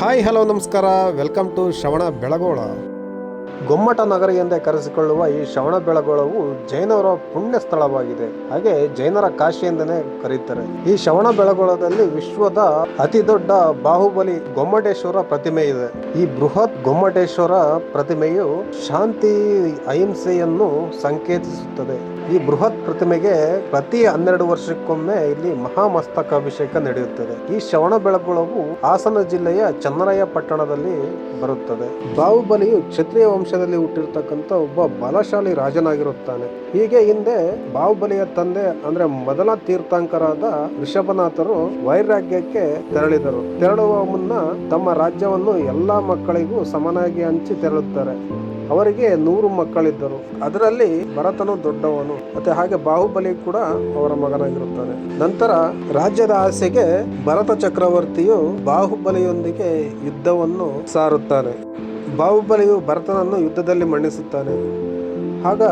Hi hello ನಮಸ್ಕಾರ. Welcome to Shravana Belagola. Gommata ನಗರಿ ಎಂದೇ ಕರೆಸಿಕೊಳ್ಳುವ ಈ ಶ್ರವಣ ಬೆಳಗೊಳವು ಜೈನರ ಪುಣ್ಯ ಸ್ಥಳವಾಗಿದೆ. ಹಾಗೆ ಜೈನರ ಕಾಶಿ ಎಂದನೇ ಕರೀತಾರೆ. ಈ ಶ್ರವಣ ಬೆಳಗೊಳದಲ್ಲಿ ವಿಶ್ವದ ಅತಿ ದೊಡ್ಡ ಬಾಹುಬಲಿ ಗೊಮ್ಮಟೇಶ್ವರ ಪ್ರತಿಮೆ ಇದೆ. ಈ ಬೃಹತ್ ಗೊಮ್ಮಟೇಶ್ವರ ಪ್ರತಿಮೆಯು ಶಾಂತಿ, ಅಹಿಂಸೆಯನ್ನು ಸಂಕೇತಿಸುತ್ತದೆ. ಈ ಬೃಹತ್ ಪ್ರತಿಮೆಗೆ ಪ್ರತಿ ಹನ್ನೆರಡು ವರ್ಷಕ್ಕೊಮ್ಮೆ ಇಲ್ಲಿ ಮಹಾಮಸ್ತಕಾಭಿಷೇಕ ನಡೆಯುತ್ತದೆ. ಈ ಶ್ರವಣ ಬೆಳಗೊಳವು ಹಾಸನ ಜಿಲ್ಲೆಯ ಚನ್ನರಾಯ ಪಟ್ಟಣದಲ್ಲಿ ಬರುತ್ತದೆ. ಬಾಹುಬಲಿಯು ಕ್ಷತ್ರಿಯ ವಂಶದಲ್ಲಿ ಹುಟ್ಟಿರ್ತಕ್ಕಂಥ ಒಬ್ಬ ಬಲಶಾಲಿ ರಾಜನಾಗಿರುತ್ತಾನೆ. ಹೀಗೆ ಹಿಂದೆ ಬಾಹುಬಲಿಯ ತಂದೆ ಅಂದ್ರೆ ಮೊದಲ ತೀರ್ಥಂಕರಾದ ಋಷಭನಾಥರು ವೈರಾಗ್ಯಕ್ಕೆ ತೆರಳಿದರು. ತೆರಳುವ ಮುನ್ನ ತಮ್ಮ ರಾಜ್ಯವನ್ನು ಎಲ್ಲಾ ಮಕ್ಕಳಿಗೂ ಸಮನಾಗಿ ಹಂಚಿ ತೆರಳುತ್ತಾರೆ. ಅವರಿಗೆ ನೂರು ಮಕ್ಕಳಿದ್ದರು. ಅದರಲ್ಲಿ ಭರತನು ದೊಡ್ಡವನು, ಮತ್ತೆ ಹಾಗೆ ಬಾಹುಬಲಿ ಕೂಡ ಅವರ ಮಗನಾಗಿರುತ್ತಾನೆ. ನಂತರ ರಾಜ್ಯದ ಆಸೆಗೆ ಭರತ ಚಕ್ರವರ್ತಿಯು ಬಾಹುಬಲಿಯೊಂದಿಗೆ ಯುದ್ಧವನ್ನು ಸಾರುತ್ತಾನೆ. ಬಾಹುಬಲಿಯು ಭರತನನ್ನು ಯುದ್ಧದಲ್ಲಿ ಮಣಿಸುತ್ತಾನೆ ಆಗ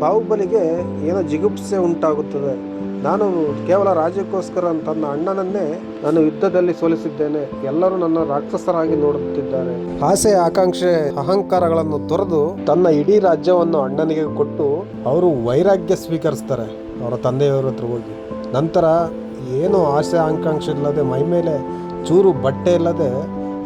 ಬಾಹುಬಲಿಗೆ ಏನೋ ಜಿಗುಪ್ಸೆ ಉಂಟಾಗುತ್ತದೆ. ನಾನು ಕೇವಲ ರಾಜ್ಯಕ್ಕೋಸ್ಕರ ತನ್ನ ಅಣ್ಣನನ್ನೇ ನಾನು ಯುದ್ಧದಲ್ಲಿ ಸೋಲಿಸಿದ್ದೇನೆ. ಎಲ್ಲರೂ ನನ್ನ ರಾಕ್ಷಸರಾಗಿ ನೋಡುತ್ತಿದ್ದಾರೆ. ಆಸೆ, ಆಕಾಂಕ್ಷೆ, ಅಹಂಕಾರಗಳನ್ನು ತೊರೆದು ತನ್ನ ಇಡೀ ರಾಜ್ಯವನ್ನು ಅಣ್ಣನಿಗೆ ಕೊಟ್ಟು ಅವರು ವೈರಾಗ್ಯ ಸ್ವೀಕರಿಸ್ತಾರೆ ಅವರ ತಂದೆಯವರ ಹತ್ರ ಹೋಗಿ. ನಂತರ ಏನು ಆಸೆ, ಆಕಾಂಕ್ಷೆ ಇಲ್ಲದೆ ಮೈ ಮೇಲೆ ಚೂರು ಬಟ್ಟೆ ಇಲ್ಲದೆ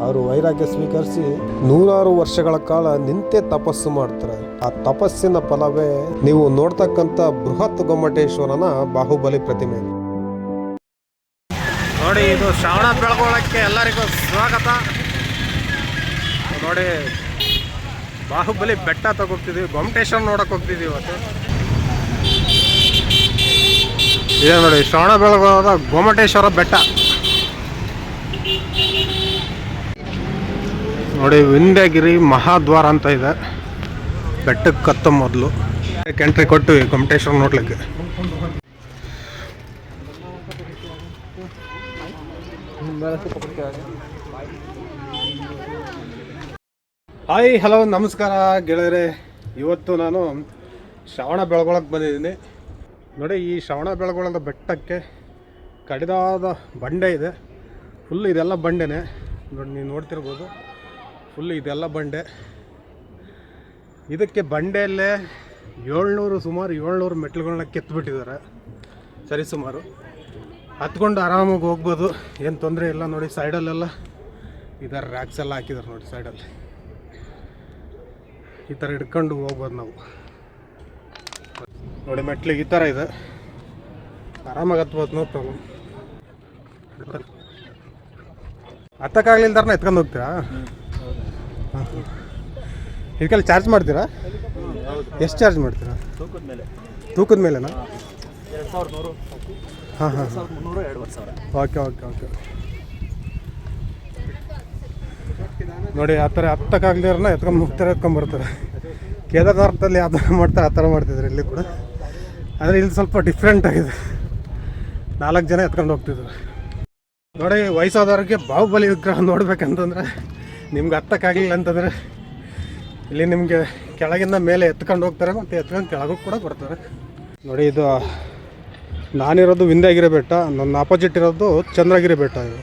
ಅವರು ವೈರಾಗ್ಯ ಸ್ವೀಕರಿಸಿ ನೂರಾರು ವರ್ಷಗಳ ಕಾಲ ನಿಂತೆ ತಪಸ್ಸು ಮಾಡ್ತಾರೆ. ಆ ತಪಸ್ಸಿನ ಫಲವೇ ನೀವು ನೋಡ್ತಕ್ಕಂಥ ಬೃಹತ್ ಗೊಮ್ಮಟೇಶ್ವರನ ಬಾಹುಬಲಿ ಪ್ರತಿಮೆ. ನೋಡಿ, ಇದು ಶ್ರವಣ ಬೆಳಗೊಳಕ್ಕೆ ಎಲ್ಲರಿಗೂ ಸ್ವಾಗತ. ನೋಡಿ, ಬಾಹುಬಲಿ ಬೆಟ್ಟ ತಗೋತಿದೀವಿ ಗೊಮ್ಮಟೇಶ್ವರ ನೋಡಕ್ ಹೋಗ್ತಿದೀವಿ ಇವತ್ತು. ಇದೆ ನೋಡಿ, ಶ್ರವಣ ಬೆಳಗೊಳದ ಗೊಮ್ಮಟೇಶ್ವರ ಬೆಟ್ಟ. ನೋಡಿ, ವಿಂಧ್ಯಗಿರಿ ಮಹಾದ್ವಾರ ಅಂತ ಇದೆ. ಬೆಟ್ಟಕ್ಕೆ ಕತ್ತ ಮೊದಲು. ಎಂಟ್ರಿ ಕೊಟ್ಟು ಕಮಟೇಶ್ವರ ನೋಡ್ಲಿಕ್ಕೆ. ಹಾಯ್ ಹಲೋ ನಮಸ್ಕಾರ ಗೆಳೆಯರೆ. ಇವತ್ತು ನಾನು ಶ್ರವಣ ಬೆಳಗೊಳಕ್ಕೆ ಬಂದಿದ್ದೀನಿ. ನೋಡಿ, ಈ ಶ್ರವಣ ಬೆಳಗೊಳದ ಬೆಟ್ಟಕ್ಕೆ ಕಡಿದಾದ ಬಂಡೆ ಇದೆ. ಫುಲ್ ಇದೆಲ್ಲ ಬಂಡೆನೇ. ನೋಡಿ, ನೀವು ನೋಡ್ತಿರ್ಬೋದು. ಫುಲ್ ಇದೆಲ್ಲ ಬಂಡೆ. ಇದಕ್ಕೆ ಬಂಡೆಯಲ್ಲೇ ಏಳ್ನೂರು ಸುಮಾರು ಏಳ್ನೂರು ಮೆಟ್ಲುಗಳನ್ನ ಕೆತ್ತಿಬಿಟ್ಟಿದ್ದಾರೆ ಸರಿ ಸುಮಾರು. ಹತ್ಕೊಂಡು ಆರಾಮಾಗಿ ಹೋಗ್ಬೋದು. ಏನು ತೊಂದರೆ ಇಲ್ಲ ನೋಡಿ, ಸೈಡಲ್ಲೆಲ್ಲ ಇದರ ರ್ಯಾಕ್ಸ್ ಎಲ್ಲ ಹಾಕಿದ್ದಾರೆ ನೋಡಿ ಸೈಡಲ್ಲಿ. ಈ ಥರ ಹಿಡ್ಕೊಂಡು ಹೋಗ್ಬೋದು ನಾವು. ನೋಡಿ ಮೆಟ್ಲಿಗೆ ಈ ಥರ ಇದೆ. ಆರಾಮಾಗಿ ಹತ್ಬೋದು ನೋ ಪ್ರಾಬ್ಲಮ್ ಹತ್ತಕ್ಕಾಗ್ಲಿಲ್ದಾರನ ಎತ್ಕೊಂಡು ಹೋಗ್ತೀರಾ? ಇದಕ್ಕೆಲ್ಲ ಚಾರ್ಜ್ ಮಾಡ್ತೀರಾ? ಎಷ್ಟು ಚಾರ್ಜ್ ಮಾಡ್ತೀರಾ? ತೂಕದ ಮೇಲೆ ತೂಕದ ಮೇಲೆನಾ? ಹಾಂ ಹಾಂ ಓಕೆ ಓಕೆ ಓಕೆ. ನೋಡಿ, ಆ ಥರ ಹತ್ತಕ್ಕಾಗ್ಲಿರನ್ನ ಎತ್ಕೊಂಡು ಹೋಗ್ತಾರೆ ಎತ್ಕೊಂಬರ್ತಾರೆ ಕೇದಾರನಾಥದಲ್ಲಿ ಯಾವ ಥರ ಮಾಡ್ತಾರೆ, ಆ ಥರ ಮಾಡ್ತಿದ್ರು ಇಲ್ಲಿ ಕೂಡ. ಆದರೆ ಇಲ್ಲಿ ಸ್ವಲ್ಪ ಡಿಫ್ರೆಂಟ್ ಆಗಿದೆ. ನಾಲ್ಕು ಜನ ಎತ್ಕೊಂಡು ಹೋಗ್ತಿದ್ರು ನೋಡಿ, ವಯಸ್ಸಾದವ್ರಿಗೆ ಬಾಹುಬಲಿ ವಿಗ್ರಹ ನೋಡ್ಬೇಕಂತಂದ್ರೆ ನಿಮ್ಗೆ ಹತ್ತಕ್ಕಾಗಲಿಲ್ಲ ಅಂತಂದರೆ ಇಲ್ಲಿ ನಿಮಗೆ ಕೆಳಗಿಂದ ಮೇಲೆ ಎತ್ಕೊಂಡು ಹೋಗ್ತಾರೆ ಮತ್ತು ಎತ್ಕೊಂಡು ಕೆಳಗೂ ಕೂಡ ಬರ್ತಾರೆ. ನೋಡಿ, ಇದು ನಾನಿರೋದು ವಿಂದಾಗಿರ ಬೆಟ್ಟ, ನನ್ನ ಆಪೋಸಿಟ್ ಇರೋದು ಚಂದ್ರಗಿರಿ ಬೆಟ್ಟ ಇದು.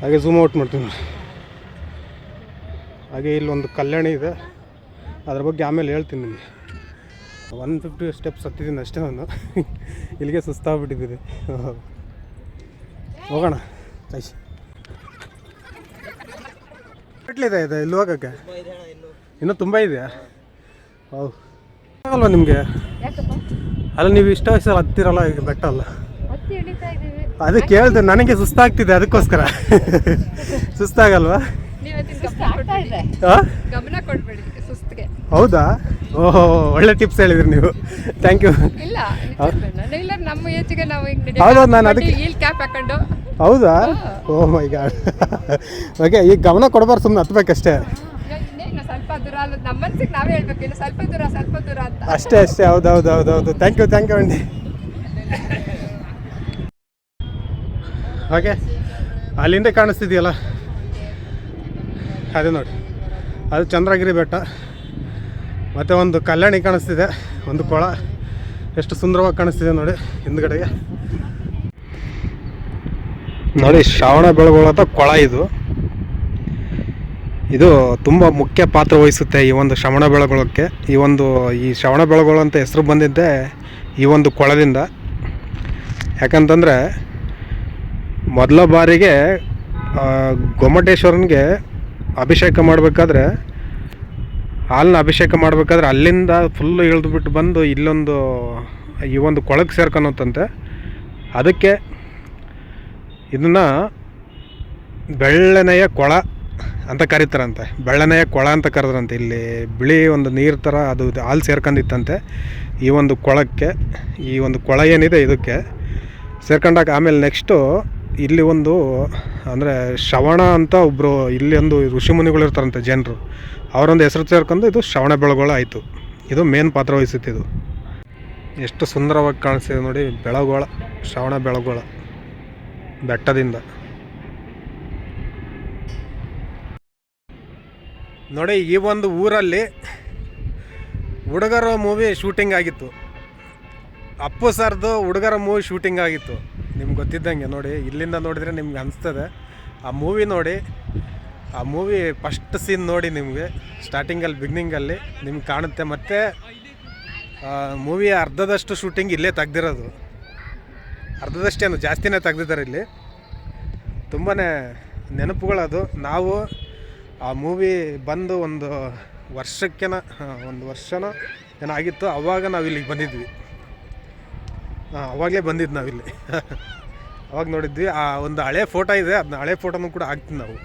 ಹಾಗೆ ಝೂಮ್ ಔಟ್ ಮಾಡ್ತೀನಿ ನೋಡಿ. ಹಾಗೆ ಇಲ್ಲೊಂದು ಕಲ್ಯಾಣಿ ಇದೆ. ಅದ್ರ ಬಗ್ಗೆ ಆಮೇಲೆ ಹೇಳ್ತೀನಿ ನಿಮಗೆ. ಒನ್ ಫಿಫ್ಟಿ ಸ್ಟೆಪ್ಸ್ ಹತ್ತಿದ್ದೀನಿ ಅಷ್ಟೇ ನಾನು. ಇಲ್ಲಿಗೆ ಸುಸ್ತಾಗ್ಬಿಟ್ಟಿದ್ದೀನಿ. ಹೋಗೋಣ. ಕೈಸಿ ಮೆಟ್ಲಿದೆ ಇದೆ ಇಲ್ಲಿ ಹೋಗಕ್ಕೆ? ಇನ್ನೂ ತುಂಬ ಇದೆಯಾ? ಹೌದು ಆಗಲ್ವಾ ನಿಮಗೆ? ಅಲ್ಲ ನೀವು ಇಷ್ಟ ವಯಸ್ಸಲ್ಲಿ ಹತ್ತಿರಲ್ಲ ಈಗ ಬೆಟ್ಟ ಅಲ್ಲ ಅದು ಕೇಳಿದೆ ನನಗೆ ಸುಸ್ತಾಗ್ತಿದೆ ಅದಕ್ಕೋಸ್ಕರ. ಸುಸ್ತಾಗಲ್ವಾ? ನೀವು ಆಗ್ತಾ ಇದೆ. ಗಮನ ಕೊಡ್ಬೇಡಿ ಸುಸ್ತಿಗೆ. ಹೌದಾ? ಓಹೋ ಒಳ್ಳೆ ಟಿಪ್ಸ್ ಹೇಳಿದ್ರಿ ನೀವು. ಥ್ಯಾಂಕ್ ಯು ಹೌದೌದು ಇಲ್ಲ ನಮ್ಮ ಏಜಿಗೆ ನಾವು ಈಗ ಹೌದು, ನಾನು ಅದಕ್ಕೆ- ಕ್ಯಾಪ್ ಹಾಕೊಂಡು ಹೌದಾ? ಓ ಮೈ ಗಾಡ್ ಓಕೆ ಈಗ ಗಮನ ಕೊಡಬಾರ್ದು ಸುಮ್ಮನೆ ಹತ್ಬೇಕಷ್ಟೇ. ಸ್ವಲ್ಪ ದೂರ ಅಲ್ಲ ನಮ್ಮ ಮನ್ಸಿಗೆ ನಾವೇ ಹೇಳ್ಬೇಕು ಇನ್ನು ಸ್ವಲ್ಪ ದೂರ ಸ್ವಲ್ಪ ದೂರ ಅಂತ. ಅಷ್ಟೇ ಅಷ್ಟೇ. ಹೌದು ಹೌದು ಹೌದು ಹೌದು ಥ್ಯಾಂಕ್ ಯು ಥ್ಯಾಂಕ್ ಯು ಅಂಡಿ ಓಕೆ ಅಲ್ಲಿಂದ ಕಾಣಿಸ್ತಿದೆಯಲ್ಲ? ಅದೇ ನೋಡಿ. ಅದು ಚಂದ್ರಗಿರಿ ಬೆಟ್ಟ. ಮತ್ತು ಒಂದು ಕಲ್ಯಾಣಿ ಕಾಣಿಸ್ತಿದೆ ಒಂದು ಕೊಳ. ಎಷ್ಟು ಸುಂದರವಾಗಿ ಕಾಣಿಸ್ತಿದೆ ನೋಡಿ ಹಿಂದ್ಗಡೆಗೆ. ನೋಡಿ, ಶ್ರಾವಣ ಬೆಳಗೊಳದ ಕೊಳ ಇದು. ಇದು ತುಂಬ ಮುಖ್ಯ ಪಾತ್ರ ವಹಿಸುತ್ತೆ ಈ ಒಂದು ಶ್ರವಣ ಬೆಳಗೊಳಕ್ಕೆ. ಈ ಒಂದು, ಈ ಶ್ರವಣ ಬೆಳಗೊಳ ಅಂತ ಹೆಸರು ಬಂದಿದ್ದೆ ಈ ಒಂದು ಕೊಳದಿಂದ. ಯಾಕಂತಂದರೆ, ಮೊದಲ ಬಾರಿಗೆ ಗೊಮ್ಮಟೇಶ್ವರನಿಗೆ ಅಭಿಷೇಕ ಮಾಡಬೇಕಾದ್ರೆ ಹಾಲನ್ನ ಅಭಿಷೇಕ ಮಾಡಬೇಕಾದ್ರೆ ಅಲ್ಲಿಂದ ಫುಲ್ಲು ಇಳಿದ್ಬಿಟ್ಟು ಬಂದು ಇಲ್ಲೊಂದು, ಈ ಒಂದು ಕೊಳಕ್ಕೆ ಸೇರ್ಕೊಳತ್ತಂತೆ ಅದಕ್ಕೆ ಇದನ್ನು ಬೆಳ್ಳನೆಯ ಕೊಳ ಅಂತ ಕರೀತಾರಂತೆ. ಬೆಳ್ಳನೆಯ ಕೊಳ ಅಂತ ಕರೆದ್ರಂತೆ. ಇಲ್ಲಿ ಬಿಳಿ ಒಂದು ನೀರು ಥರ ಅದು ಹಾಲು ಸೇರ್ಕೊಂಡಿತ್ತಂತೆ. ಈ ಒಂದು ಕೊಳಕ್ಕೆ, ಈ ಒಂದು ಕೊಳ ಏನಿದೆ ಇದಕ್ಕೆ ಸೇರ್ಕೊಂಡಾಗ ಆಮೇಲೆ ನೆಕ್ಸ್ಟು ಇಲ್ಲಿ ಒಂದು ಅಂದರೆ ಶ್ರವಣ ಅಂತ ಒಬ್ಬರು ಇಲ್ಲಿ ಒಂದು ಋಷಿಮುನಿಗಳು ಇರ್ತಾರಂತೆ ಜನರು. ಅವರೊಂದು ಹೆಸರು ಸೇರ್ಕೊಂಡು ಇದು ಶ್ರವಣ ಬೆಳಗೊಳ ಆಯಿತು. ಇದು ಮೇನ್ ಪಾತ್ರ ವಹಿಸುತ್ತಿದ್ದು ಎಷ್ಟು ಸುಂದರವಾಗಿ ಕಾಣಿಸ್ತಿದೆ ನೋಡಿ ಬೆಳಗೋಳ, ಶ್ರವಣ ಬೆಳಗೋಳ. ಬೆಟ್ಟದಿಂದ. ನೋಡಿ, ಈ ಒಂದು ಊರಲ್ಲಿ ಹುಡುಗರ ಮೂವಿ ಶೂಟಿಂಗ್ ಆಗಿತ್ತು. ಅಪ್ಪು ಸರ್ದು ಹುಡುಗರ ಮೂವಿ ಶೂಟಿಂಗ್ ಆಗಿತ್ತು. ನಿಮ್ಗೆ ಗೊತ್ತಿದ್ದಂಗೆ ನೋಡಿ, ಇಲ್ಲಿಂದ ನೋಡಿದರೆ ನಿಮ್ಗೆ ಅನಿಸ್ತದೆ. ಆ ಮೂವಿ ನೋಡಿ, ಆ ಮೂವಿ ಫಸ್ಟ್ ಸೀನ್ ನೋಡಿ ನಿಮಗೆ ಸ್ಟಾರ್ಟಿಂಗಲ್ಲಿ ಬಿಗ್ನಿಂಗಲ್ಲಿ ನಿಮ್ಗೆ ಕಾಣುತ್ತೆ. ಮತ್ತು ಮೂವಿಯ ಅರ್ಧದಷ್ಟು ಶೂಟಿಂಗ್ ಇಲ್ಲೇ ತೆಗ್ದಿರೋದು. ಅರ್ಧದಷ್ಟೇನು ಜಾಸ್ತಿನೇ ತೆಗ್ದಿದ್ದಾರೆ ಇಲ್ಲಿ. ತುಂಬಾ ನೆನಪುಗಳದು. ನಾವು ಆ ಮೂವಿ ಬಂದು ಒಂದು ವರ್ಷಕ್ಕೆನ ಒಂದು ವರ್ಷನ ಏನಾಗಿತ್ತು ಅವಾಗ ನಾವು ಇಲ್ಲಿಗೆ ಬಂದಿದ್ವಿ. ಅವಾಗಲೇ ಬಂದಿದ್ದು ನಾವಿಲ್ಲಿ ಅವಾಗ ನೋಡಿದ್ವಿ. ಆ ಒಂದು ಹಳೆ ಫೋಟೋ ಇದೆ. ಅದನ್ನ ಹಳೆ ಫೋಟೋನೂ ಕೂಡ ಹಾಕ್ತೀವಿ ನಾವು.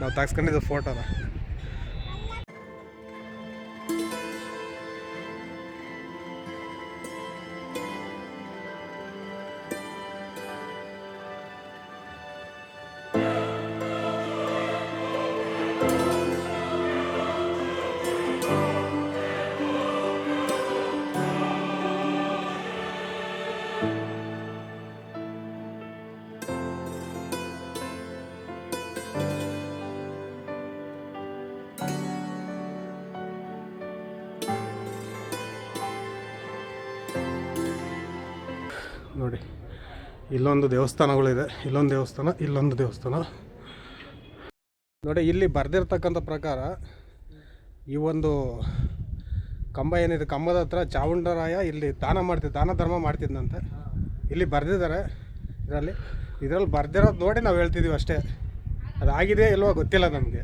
ನಾವು ತೆಗ್ಸ್ಕೊಂಡಿದ್ದು ಫೋಟೋನ ನೋಡಿ, ಇಲ್ಲೊಂದು ದೇವಸ್ಥಾನಗಳಿದೆ. ಇಲ್ಲೊಂದು ದೇವಸ್ಥಾನ ಇಲ್ಲೊಂದು ದೇವಸ್ಥಾನ. ನೋಡಿ, ಇಲ್ಲಿ ಬರೆದಿರ್ತಕ್ಕಂಥ ಪ್ರಕಾರ ಈ ಒಂದು ಕಂಬ ಏನಿದೆ, ಕಂಬದ ಹತ್ರ ಚಾವುಂಡರಾಯ ಇಲ್ಲಿ ದಾನ ಮಾಡ್ತಿದ್ದ ದಾನ ಧರ್ಮ ಮಾಡ್ತಿದ್ದಂತೆ ಇಲ್ಲಿ ಬರೆದಿದ್ದಾರೆ ಇದರಲ್ಲಿ. ಇದರಲ್ಲಿ ಬರ್ದಿರೋದು ನೋಡಿ ನಾವು ಹೇಳ್ತಿದ್ದೀವಿ ಅಷ್ಟೇ. ಅದಾಗಿದೆ ಇಲ್ವೋ ಗೊತ್ತಿಲ್ಲ ನಮಗೆ.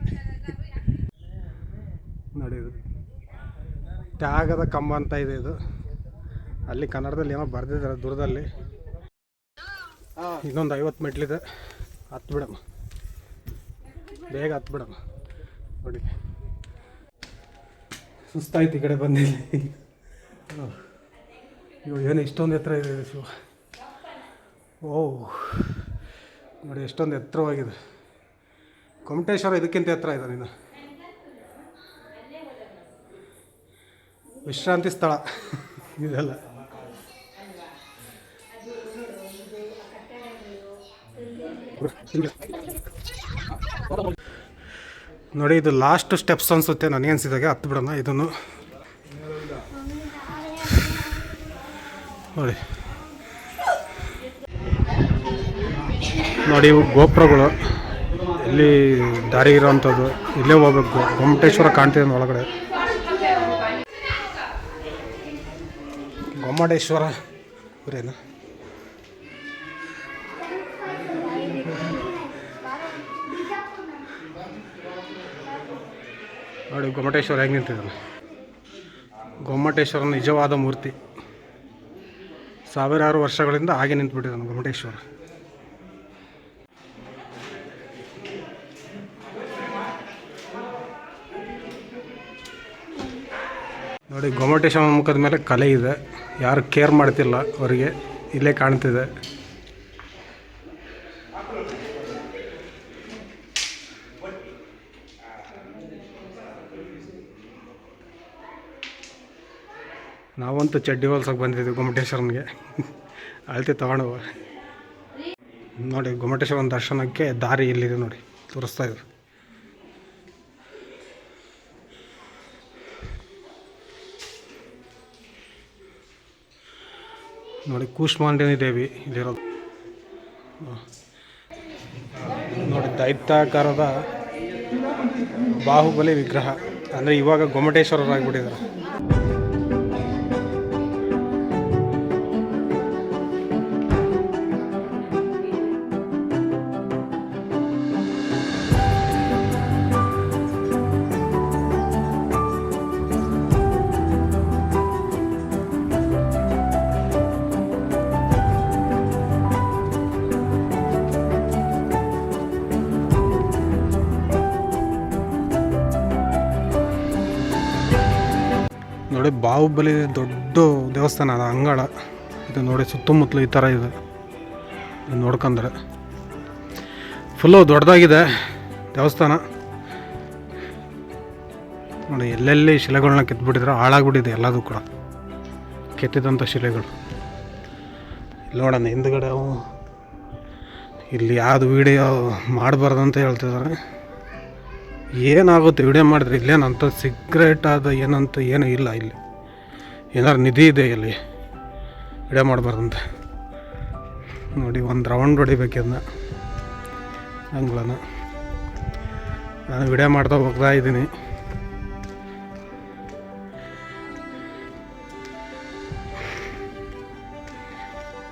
ನೋಡಿ ಇದು. ತ್ಯಾಗದ ಕಂಬ ಅಂತ ಇದೆ ಇದು. ಅಲ್ಲಿ ಕನ್ನಡದಲ್ಲಿ ಏನೋ ಬರ್ದಿದ್ದಾರೆ ದೂರದಲ್ಲಿ. ಇನ್ನೊಂದು ಐವತ್ತು ಮೆಟ್ಲಿದೆ ಹತ್ತು ಬಿಡಮ್ಮ ಬೇಗ ಹತ್ತು ಬಿಡಮ್ಮ ನೋಡಿ. ಸುಸ್ತಾಯ್ತು ಈ ಕಡೆ ಬಂದಿಲ್ಲ ಇವು ಏನು ಇಷ್ಟೊಂದು ಎತ್ತರ ಇದೆ ಇದು ಶಿವ. ಓ ನೋಡಿ, ಎಷ್ಟೊಂದು ಎತ್ತರವಾಗಿದೆ. ಕೊಮಟೇಶ್ವರ ಇದಕ್ಕಿಂತ ಎತ್ತರ ಇದೆ ನೀನು. ವಿಶ್ರಾಂತಿ ಸ್ಥಳ. ಇದೆಲ್ಲ. ನೋಡಿ, ಇದು ಲಾಸ್ಟ್ ಸ್ಟೆಪ್ಸ್ ಅನ್ಸುತ್ತೆ ನನಗೆ ಅನ್ಸಿದಾಗೆ ಹತ್ತು ಬಿಡೋಣ, ಇದನ್ನು. ನೋಡಿ. ನೋಡಿ, ಇವು ಗೋಪುರಗಳು. ಇಲ್ಲಿ ದಾರಿ ಇರೋವಂಥದ್ದು. ಇಲ್ಲೇ ಹೋಗ್ಬೇಕು. ಗೊಮ್ಮಟೇಶ್ವರ ಕಾಣ್ತಿದೆ ಒಳಗಡೆ. ಗೊಮ್ಮಟೇಶ್ವರ ನೋಡಿ, ಗೊಮ್ಮಟೇಶ್ವರ ಹೆಂಗೆ ನಿಂತಿದ್ದಾನೆ. ಗೊಮ್ಮಟೇಶ್ವರ ನಿಜವಾದ ಮೂರ್ತಿ. ಸಾವಿರಾರು ವರ್ಷಗಳಿಂದ ಹಾಗೆ ನಿಂತುಬಿಟ್ಟಿದ್ದಾನೆ ಗೊಮ್ಮಟೇಶ್ವರ. ನೋಡಿ, ಗೊಮ್ಮಟೇಶ್ವರನ ಮುಖದ ಮೇಲೆ ಕಲೆ ಇದೆ. ಯಾರು ಕೇರ್ ಮಾಡ್ತಿಲ್ಲ ಅವರಿಗೆ, ಇಲ್ಲೇ ಕಾಣ್ತಿದೆ. ನಾವಂತೂ ಚಡ್ಡಿ ಹೊಲ್ಸಕ್ಕೆ ಬಂದಿದ್ದೀವಿ ಗೊಮ್ಮಟೇಶ್ವರನಿಗೆ. ಅಳತೆ ತಗೊಂಡು ನೋಡಿ, ಗೊಮ್ಮಟೇಶ್ವರನ ದರ್ಶನಕ್ಕೆ ದಾರಿ ಇಲ್ಲಿದೆ ನೋಡಿ, ತೋರಿಸ್ತಾ ಇದ್ರು ನೋಡಿ, ಕೂಷ್ಮಾಂಡಿನಿ ದೇವಿ ಇಲ್ಲಿರೋದು. ನೋಡಿ, ದೈತ್ಯಾಕಾರದ ಬಾಹುಬಲಿ ವಿಗ್ರಹ. ಅಂದರೆ ಇವಾಗ ಗೊಮ್ಮಟೇಶ್ವರರಾಗ್ಬಿಟ್ಟಿದ್ದಾರೆ. ಬಾಹುಬಲಿ ದೊಡ್ಡ ದೇವಸ್ಥಾನ ಅದು, ಅಂಗಳ. ಇದು ನೋಡಿ ಸುತ್ತಮುತ್ತಲು ಈ ಥರ ಇದೆ. ನೋಡ್ಕೊಂಡ್ರೆ. ಫುಲ್ಲು ದೊಡ್ಡದಾಗಿದೆ ದೇವಸ್ಥಾನ. ನೋಡಿ, ಎಲ್ಲೆಲ್ಲಿ ಶಿಲೆಗಳನ್ನ ಕೆತ್ತಿಬಿಟ್ಟಿದ್ರೆ ಹಾಳಾಗ್ಬಿಟ್ಟಿದೆ ಎಲ್ಲದೂ ಕೂಡ. ಕೆತ್ತಿದಂಥ ಶಿಲೆಗಳು. ನೋಡೋಣ, ಹಿಂದ್ಗಡೆ ಅವು. ಇಲ್ಲಿ ಯಾವುದು ವಿಡಿಯೋ ಮಾಡಬಾರ್ದು ಅಂತ ಹೇಳ್ತಿದ್ದಾರೆ. ಏನಾಗುತ್ತೆ ವಿಡಿಯೋ ಮಾಡಿದ್ರೆ ಇಲ್ಲೇನಂತ ಸಿಗ್ರೆಟ್ ಆದ ಏನಂತ ಏನೂ ಇಲ್ಲ ಇಲ್ಲಿ. ಏನಾರು ನಿಧಿ ಇದೆ ಇಲ್ಲಿ, ಇಡ ಮಾಡಬಾರ್ದಂತ. ನೋಡಿ, ಒಂದು ರೌಂಡ್ ಹೊಡಿಬೇಕು ಅದನ್ನ ಅಂಗ್ಳನ. ನಾನು ವಿಡಿಯೋ ಮಾಡ್ತಾ ಹೋಗ್ತಾ ಇದ್ದೀನಿ.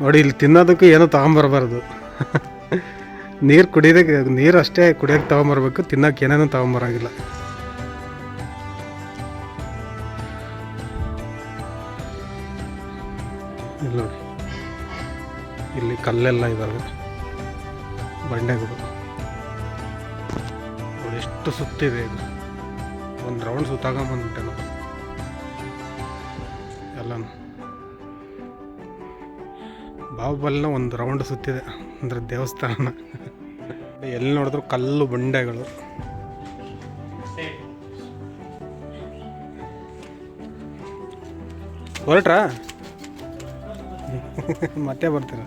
ನೋಡಿ, ಇಲ್ಲಿ ತಿನ್ನೋದಕ್ಕೆ ಏನೂ ತೊಗೊಂಬರ್ಬಾರ್ದು. ನೀರು ಕುಡಿಯೋದಕ್ಕೆ, ನೀರು ಅಷ್ಟೇ ಕುಡಿಯೋಕ್ಕೆ ತೊಗೊಂಬರ್ಬೇಕು ತಿನ್ನೋಕೆ ಏನೇನೂ ತಗೊಂಬರಂಗಿಲ್ಲ. ಇಲ್ಲಿ ಕಲ್ಲೆಲ್ಲ ಇದ್ದಾವೆ ಬಂಡೆಗಳು. ಎಷ್ಟು ಸುತ್ತಿದೆ ಇದು. ಒಂದು ರೌಂಡ್ ಸುತ್ತಾಕೊಂಬಂದ್ಬಿಟ್ಟೆ ನಾವು. ಎಲ್ಲನೂ. ಬಾಹುಬಲಿನ ಒಂದು ರೌಂಡ್ ಸುತ್ತಿದೆ. ಅಂದರೆ ದೇವಸ್ಥಾನ ಎಲ್ಲಿ ನೋಡಿದ್ರು ಕಲ್ಲು ಬಂಡೆಗಳು. ಹೊರಟ್ರಾ? ಮತ್ತೆ ಬರ್ತೀರ?